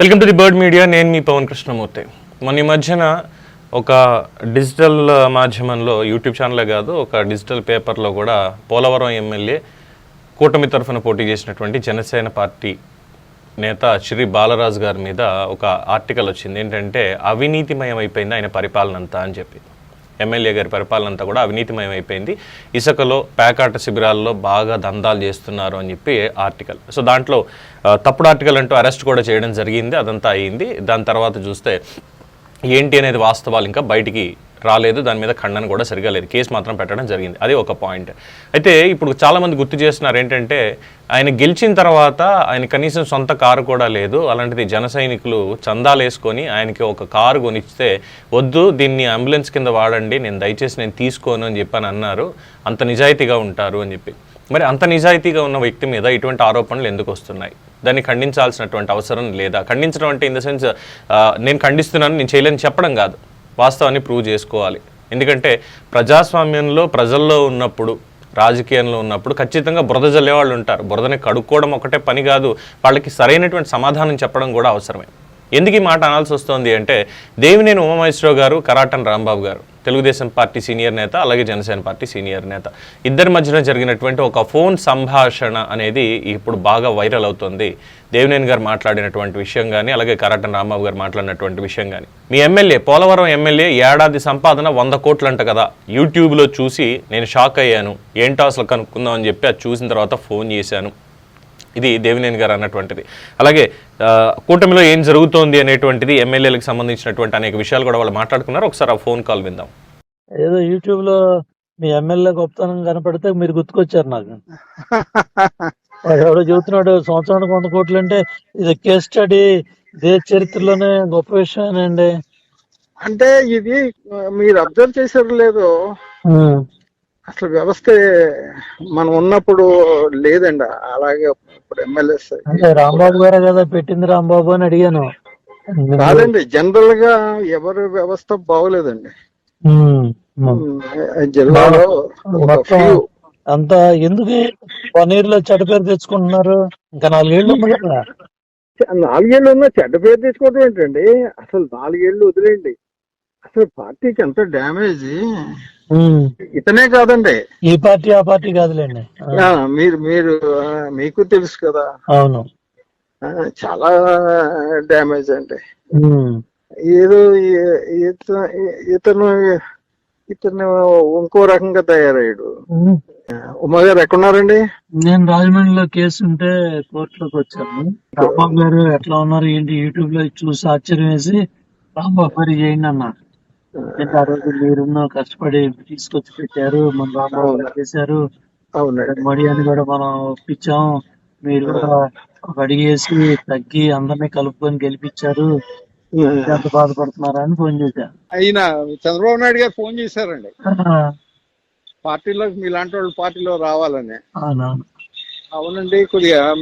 Welcome to the bird media నేను మీ పవన్ కృష్ణమూర్తి. మొన్న ఈ మధ్యన ఒక డిజిటల్ మాధ్యమంలో యూట్యూబ్ ఛానలే కాదు ఒక డిజిటల్ పేపర్లో కూడా పోలవరం ఎమ్మెల్యే కూటమి తరఫున పోటీ చేసినటువంటి జనసేన పార్టీ నేత శ్రీ బాలరాజు గారి మీద ఒక ఆర్టికల్ వచ్చింది. ఏంటంటే అవినీతిమయం అయిపోయింది ఆయన పరిపాలన అంతా అని చెప్పి. ఎమ్మెల్యే గారి పరిపాలన అంతా కూడా అవినీతిమయం అయిపోయింది ఇసుకలో పేకాట శిబిరాల్లో బాగా దందాలు చేస్తున్నారు అని చెప్పి ఆర్టికల్. సో దాంట్లో తప్పుడు ఆర్టికల్ అంటూ అరెస్ట్ కూడా చేయడం జరిగింది అదంతా అయ్యింది దాని తర్వాత చూస్తే ఏంటి అనేది వాస్తవాలు ఇంకా బయటికి రాలేదు దాని మీద ఖండన కూడా సరిగా లేదు. కేసు మాత్రం పెట్టడం జరిగింది. అది ఒక పాయింట్. అయితే ఇప్పుడు చాలామంది గుర్తు చేస్తున్నారు ఏంటంటే ఆయన గెలిచిన తర్వాత ఆయన కనీసం సొంత కారు కూడా లేదు. అలాంటిది జన సైనికులు చందాలు వేసుకొని ఆయనకి ఒక కారు కొనిస్తే వద్దు దీన్ని అంబులెన్స్ కింద వాడండి నేను దయచేసి నేను తీసుకోను అని చెప్పి అని అన్నారు. అంత నిజాయితీగా ఉంటారు అని చెప్పి. మరి అంత నిజాయితీగా ఉన్న వ్యక్తి మీద ఇటువంటి ఆరోపణలు ఎందుకు వస్తున్నాయి? దాన్ని ఖండించాల్సినటువంటి అవసరం లేదా? ఖండించడం అంటే ఇన్ ద సెన్స్ నేను ఖండిస్తున్నాను నేను చేయలేని చెప్పడం కాదు. వాస్తవాన్ని ప్రూవ్ చేసుకోవాలి. ఎందుకంటే ప్రజాస్వామ్యంలో ప్రజల్లో ఉన్నప్పుడు రాజకీయంలో ఉన్నప్పుడు ఖచ్చితంగా బురద జల్లే వాళ్ళు ఉంటారు. బురదని కడుక్కోవడం ఒకటే పని కాదు. వాళ్ళకి సరైనటువంటి సమాధానం చెప్పడం కూడా అవసరమే. ఎందుకు ఈ మాట అనాల్సి వస్తుంది అంటే దేవినేని ఉమామహేశ్వరరావు గారు కరాటన్ రాంబాబు గారు తెలుగుదేశం పార్టీ సీనియర్ నేత అలాగే జనసేన పార్టీ సీనియర్ నేత. ఇద్దరి మధ్యన జరిగినటువంటి ఒక ఫోన్ సంభాషణ అనేది ఇప్పుడు బాగా వైరల్ అవుతుంది. దేవినేని గారు మాట్లాడినటువంటి విషయం కానీ అలాగే కరాటన్ రాంబాబు గారు మాట్లాడినటువంటి విషయం కానీ మీ ఎమ్మెల్యే పోలవరం ఎమ్మెల్యే ఏడాది సంపాదన వంద కోట్లంట కదా. యూట్యూబ్లో చూసి నేను షాక్ అయ్యాను. ఏంటో అసలు కనుక్కుందాం అని చెప్పి అది చూసిన తర్వాత ఫోన్ చేశాను. ఇది దేవినేని గారు అన్నటువంటిది. అలాగే కూటమిలో ఏం జరుగుతోంది అనేటువంటిది ఎమ్మెల్యేలకు సంబంధించినటువంటి అనేక విషయాలు కూడా వాళ్ళు మాట్లాడుకున్నారు. ఒకసారి ఆ ఫోన్ కాల్ విందాం. ఏదో యూట్యూబ్లో మీ ఎమ్మెల్యే గొప్పతనం కనపడితే మీరు గుర్తుకొచ్చారు నాకు. వాడు ఎవడో చెబుతున్నాడు సంవత్సరానికి వంద కోట్లు అంటే ఇది కేస్ స్టడీ దేశ చరిత్రలోనే గొప్ప విషయమేనండి. అంటే ఇది మీరు అబ్జర్వ్ చేశారు లేదో అసలు వ్యవస్థ మనం ఉన్నప్పుడు లేదండి. అలాగే ఇప్పుడు ఎమ్మెల్యేస్ అంటే రాంబాబు గారే కదా పెట్టింది రాంబాబు అని అడిగాను. కాదండి జనరల్గా ఎవరి వ్యవస్థ బాగోలేదండి. జిల్లాలో అంతా ఎందుకు వన్ ఇయర్లో చెడ్డ పేరు తెచ్చుకుంటున్నారు? ఇంకా నాలుగేళ్ళు ఉంది కదా. నాలుగేళ్ళు ఉన్న చెడ్డ పేరు తెచ్చుకోవడం ఏంటండి? అసలు నాలుగేళ్ళు వదిలేండి అసలు పార్టీకి ఎంత డ్యామేజ్. ఇతనే కాదండి. ఈ పార్టీ ఆ పార్టీ కాదులేండి. మీరు మీరు మీకు తెలుసు కదా. అవును. చాలా డ్యామేజ్ అండి. ఏదో ఇతను ఇతను ఇంకో రకంగా తయారయ్యాడు. ఉమ్. గారు ఎక్కడున్నారండి? నేను రాజమండ్రిలో కేసు ఉంటే కోర్టులోకి వచ్చాను. రాంబాబు గారు ఎట్లా ఉన్నారు ఏంటి? యూట్యూబ్లో చూసి ఆశ్చర్యం వేసి రాంబాబు గారు చేయండి అన్నారు? ఆ రోజు మీరున్న కష్టపడి తీసుకొచ్చి పెట్టారు మన రాంబాబు గారు చేశారు. అవునండి. మడి అని కూడా మనం ఒప్పించాం. మీరు కూడా ఒక అడిగేసి తగ్గి అందరినీ కలుపుకొని గెలిపించారు. ఎంత బాధపడుతున్నారా అని ఫోన్ చేశాను. అయినా చంద్రబాబు నాయుడు గారు ఫోన్ చేశారండి. ఆ, పార్టీలో మీలాంటి వాళ్ళు పార్టీలో రావాలని. అవునండి కొద్దిగా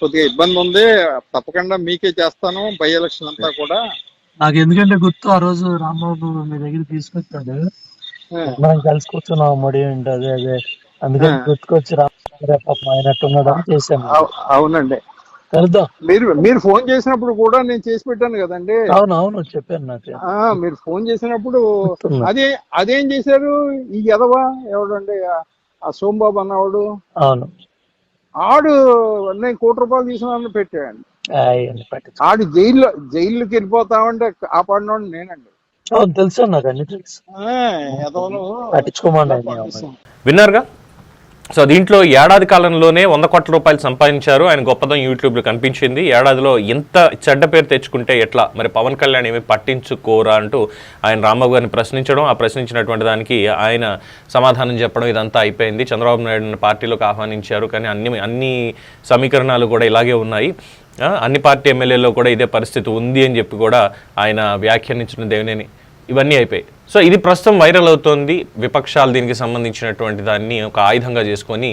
కొద్దిగా ఇబ్బంది ఉంది. తప్పకుండా మీకే చేస్తాను. బై ఎలక్షన్ అంతా కూడా. నాకు ఎందుకంటే గుర్తు ఆ రోజు రాంబాబు మీ దగ్గర తీసుకొచ్చాడు. మనం కలిసి కూర్చున్నాం మడి ఏంటి అదే. అదే అందుకని. గుర్తుకొచ్చి రాంబాబు అయినట్టున్నాడు చేశాను. అవు- అవునండి. కలుద్దాం. మీరు మీరు ఫోన్ చేసినప్పుడు కూడా నేను చేసి పెట్టాను కదండి. అవును అవును చెప్పాను నాకు. ఆ మీరు ఫోన్ చేసినప్పుడు. అదే అదేం చేశారు? ఈ ఎదవా ఎవడండి? ఆ- సోంబాబు అన్నవాడు? అవును. ఆడు నేను కోటి రూపాయలు తీసుకున్నాను పెట్టాడు. పట్టించు ఆడు జైల్లో జైల్లోకి వెళ్ళిపోతామంటే నేనండి. తెలుసు నాకు అన్ని తెలుసు. ఆ, పట్టించుకోమండి ఆయన అమ్మాయి. విన్నారుగా? సో దీంట్లో ఏడాది కాలంలోనే వంద కోట్ల రూపాయలు సంపాదించారు. ఆయన గొప్పదనం యూట్యూబ్లో కనిపించింది. ఏడాదిలో ఎంత చెడ్డ పేరు తెచ్చుకుంటే ఎట్లా? మరి పవన్ కళ్యాణ్ ఏమి పట్టించుకోరా అంటూ ఆయన రాంబాబు గారిని ప్రశ్నించడం ఆ ప్రశ్నించినటువంటి దానికి ఆయన సమాధానం చెప్పడం ఇదంతా అయిపోయింది. చంద్రబాబు నాయుడుని పార్టీలోకి ఆహ్వానించారు. కానీ అన్ని అన్ని సమీకరణాలు కూడా ఇలాగే ఉన్నాయి. అన్ని పార్టీ ఎమ్మెల్యేలో కూడా ఇదే పరిస్థితి ఉంది అని చెప్పి కూడా ఆయన వ్యాఖ్యానించిన దేవినేని. ఇవన్నీ అయిపోయాయి. సో ఇది ప్రస్తుతం వైరల్ అవుతోంది. విపక్షాలు దీనికి సంబంధించినటువంటి దాన్ని ఒక ఆయుధంగా చేసుకొని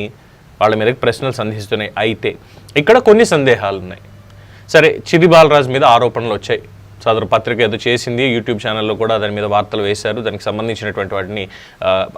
వాళ్ళ మీదకి ప్రశ్నలు సంధిస్తున్నాయి. అయితే ఇక్కడ కొన్ని సందేహాలు ఉన్నాయి. సరే చిది బాలరాజు మీద ఆరోపణలు వచ్చాయి. సదరు పత్రిక ఏదో చేసింది యూట్యూబ్ ఛానల్లో కూడా దాని మీద వార్తలు వేశారు. దానికి సంబంధించినటువంటి వాటిని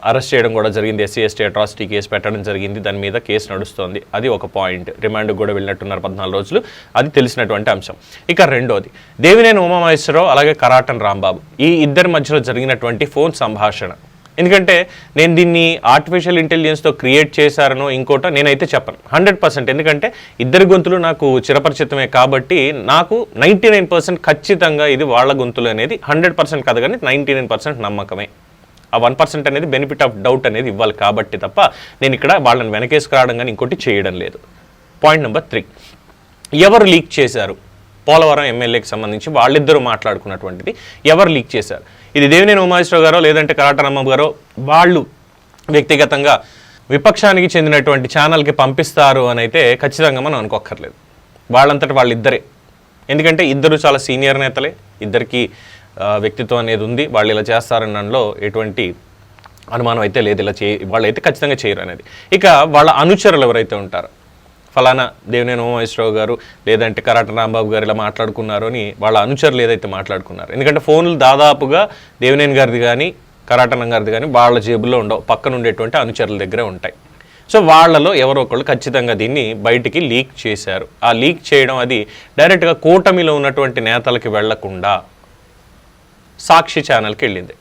అరెస్ట్ చేయడం కూడా జరిగింది. ఎస్సీ ఎస్టీ అట్రాసిటీ కేసు పెట్టడం జరిగింది. దాని మీద కేసు నడుస్తోంది. అది ఒక పాయింట్. రిమాండ్కి కూడా వెళ్ళినట్టున్నారు పద్నాలుగు రోజులు. అది తెలిసినటువంటి అంశం. ఇక రెండోది దేవినేని ఉమామహేశ్వరరావు అలాగే కరాటన్ రాంబాబు. ఈ ఇద్దరి మధ్యలో జరిగినటువంటి ఫోన్ సంభాషణ. ఎందుకంటే నేను దీన్ని ఆర్టిఫిషియల్ ఇంటెలిజెన్స్తో క్రియేట్ చేశారనో ఇంకోట నేనైతే చెప్పను. హండ్రెడ్ పర్సెంట్ ఎందుకంటే ఇద్దరు గొంతులు నాకు చిరపరిచితమే కాబట్టి నాకు నైంటీ నైన్ పర్సెంట్ ఖచ్చితంగా ఇది వాళ్ళ గొంతులు అనేది హండ్రెడ్ పర్సెంట్ కాదు కానీ నైంటీ నైన్ పర్సెంట్ నమ్మకమే. ఆ వన్ పర్సెంట్ అనేది బెనిఫిట్ ఆఫ్ డౌట్ అనేది ఇవ్వాలి కాబట్టి తప్ప నేను ఇక్కడ వాళ్ళని వెనకేసుకురావడం కానీ ఇంకోటి చేయడం లేదు. పాయింట్ నెంబర్ త్రీ ఎవరు లీక్ చేశారు? పోలవరం ఎమ్మెల్యేకి సంబంధించి వాళ్ళిద్దరూ మాట్లాడుకున్నటువంటిది ఎవరు లీక్ చేశారు? ఇది దేవినేని ఉమాశ్వరరావు గారో లేదంటే కరాటనమ్మ గారో వాళ్ళు వ్యక్తిగతంగా విపక్షానికి చెందినటువంటి ఛానల్కి పంపిస్తారు అని అయితే ఖచ్చితంగా మనం అనుకోక్కర్లేదు. వాళ్ళంతటి వాళ్ళిద్దరే. ఎందుకంటే ఇద్దరు చాలా సీనియర్ నేతలే. ఇద్దరికి వ్యక్తిత్వం అనేది ఉంది. వాళ్ళు ఇలా చేస్తారనడంలో ఎటువంటి అనుమానం అయితే లేదు. ఇలా చే వాళ్ళైతే ఖచ్చితంగా చేయరు అనేది. ఇక వాళ్ళ అనుచరులు ఎవరైతే ఉంటారో ఫలానా దేవినేని ఉమామహేశ్వరరావు గారు లేదంటే కరాట రాంబాబు గారు ఇలా మాట్లాడుకున్నారు అని వాళ్ళ అనుచరులు ఏదైతే మాట్లాడుకున్నారు. ఎందుకంటే ఫోన్లు దాదాపుగా దేవినేని గారిది కానీ కరాటనం గారిది కానీ వాళ్ళ జేబుల్లో ఉండవు. పక్కన ఉండేటువంటి అనుచరుల దగ్గరే ఉంటాయి. సో వాళ్ళలో ఎవరో ఒకళ్ళు ఖచ్చితంగా దీన్ని బయటికి లీక్ చేశారు. ఆ లీక్ చేయడం అది డైరెక్ట్గా కూటమిలో ఉన్నటువంటి నేతలకి వెళ్ళకుండా సాక్షి ఛానల్కి వెళ్ళింది.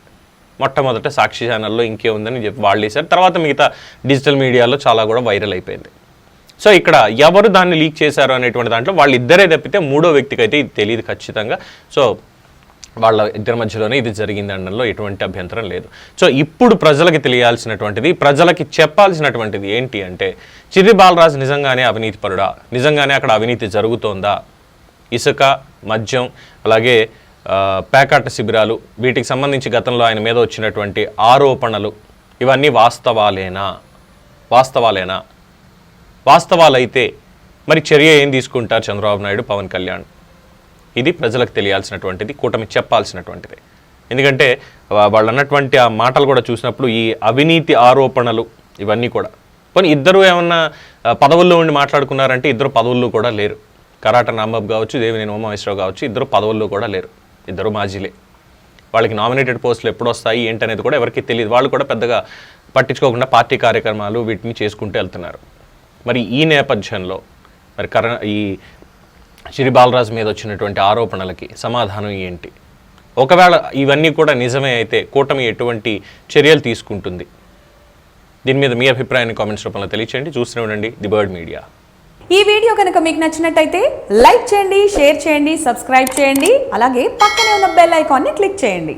మొట్టమొదట సాక్షి ఛానల్లో ఇంకే ఉందని చెప్పి వాళ్ళు వేశారు తర్వాత మిగతా డిజిటల్ మీడియాలో చాలా కూడా వైరల్ అయిపోయింది. సో ఇక్కడ ఎవరు దాన్ని లీక్ చేశారు అనేటువంటి దాంట్లో వాళ్ళు ఇద్దరే తప్పితే మూడో వ్యక్తికి అయితే ఇది తెలియదు ఖచ్చితంగా. సో వాళ్ళ ఇద్దరి మధ్యలోనే ఇది జరిగింది అనడంలో ఎటువంటి అభ్యంతరం లేదు. సో ఇప్పుడు ప్రజలకి తెలియాల్సినటువంటిది ప్రజలకి చెప్పాల్సినటువంటిది ఏంటి అంటే చిరి బాలరాజు నిజంగానే అవినీతిపరుడా నిజంగానే అక్కడ అవినీతి జరుగుతోందా? ఇసుక మద్యం అలాగే పేకాట శిబిరాలు వీటికి సంబంధించి గతంలో ఆయన మీద వచ్చినటువంటి ఆరోపణలు ఇవన్నీ వాస్తవాలేనా? వాస్తవాలేనా? వాస్తవాలైతే మరి చర్య ఏం తీసుకుంటారు చంద్రబాబు నాయుడు పవన్ కళ్యాణ్? ఇది ప్రజలకు తెలియాల్సినటువంటిది కూటమి చెప్పాల్సినటువంటిది. ఎందుకంటే వాళ్ళు అన్నటువంటి ఆ మాటలు కూడా చూసినప్పుడు ఈ అవినీతి ఆరోపణలు ఇవన్నీ కూడా. పోనీ ఇద్దరు ఏమన్నా పదవుల్లో ఉండి మాట్లాడుకున్నారంటే ఇద్దరు పదవుల్లో కూడా లేరు. కరాట నాంబాబు కావచ్చు దేవినేని ఉమామేశ్వరరావు కావచ్చు ఇద్దరు పదవుల్లో కూడా లేరు. ఇద్దరు మాజీలే. వాళ్ళకి నామినేటెడ్ పోస్టులు ఎప్పుడు వస్తాయి ఏంటనేది కూడా ఎవరికి తెలియదు వాళ్ళు కూడా పెద్దగా పట్టించుకోకుండా పార్టీ కార్యక్రమాలు వీటిని చేసుకుంటూ వెళ్తున్నారు. మరి ఈ నేపథ్యంలో మరి కర ఈ శ్రీ బాలరాజు మీద వచ్చినటువంటి ఆరోపణలకి సమాధానం ఏంటి? ఒకవేళ ఇవన్నీ కూడా నిజమే అయితే కూటమి ఎటువంటి చర్యలు తీసుకుంటుంది? దీని మీద మీ అభిప్రాయాన్ని కామెంట్స్ రూపంలో తెలియచేయండి. చూస్తూనే ఉండండి ది బర్డ్ మీడియా. ఈ వీడియో కనుక మీకు నచ్చినట్టయితే లైక్ చేయండి షేర్ చేయండి సబ్స్క్రైబ్ చేయండి అలాగే పక్కనే ఉన్న బెల్ ఐకాన్ని క్లిక్ చేయండి.